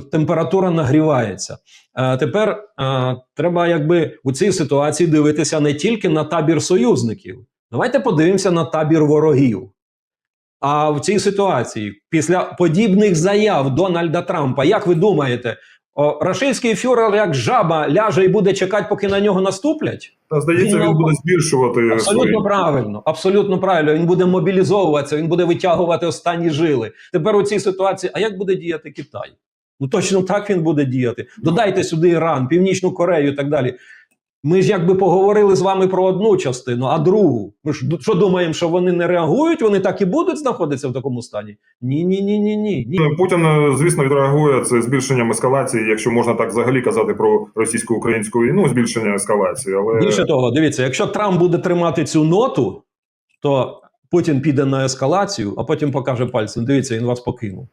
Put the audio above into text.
температура нагрівається. Е, тепер е, треба якби у цій ситуації дивитися не тільки на табір союзників. Давайте подивимося на табір ворогів. А в цій ситуації, після подібних заяв Дональда Трампа, як ви думаєте, о, рашистський фюрер як жаба ляже і буде чекати, поки на нього наступлять? Та здається, він буде збільшувати Абсолютно свої. правильно, абсолютно правильно. Він буде мобілізовуватися, він буде витягувати останні жили. Тепер у цій ситуації, а як буде діяти Китай? Ну точно так він буде діяти. Додайте сюди Іран, Північну Корею і так далі. Ми ж якби поговорили з вами про одну частину, а другу. Ми ж що думаємо, що вони не реагують, вони так і будуть знаходитися в такому стані? Ні, ні, ні, ні, ні. ні. Путін, е, звісно, відреагує це збільшенням ескалації, якщо можна так взагалі казати про російсько-українську війну, збільшення ескалації. Але Більше того, дивіться, якщо Трамп буде тримати цю ноту, то Путін піде на ескалацію, а потім покаже пальцем. Дивіться, він вас покинув.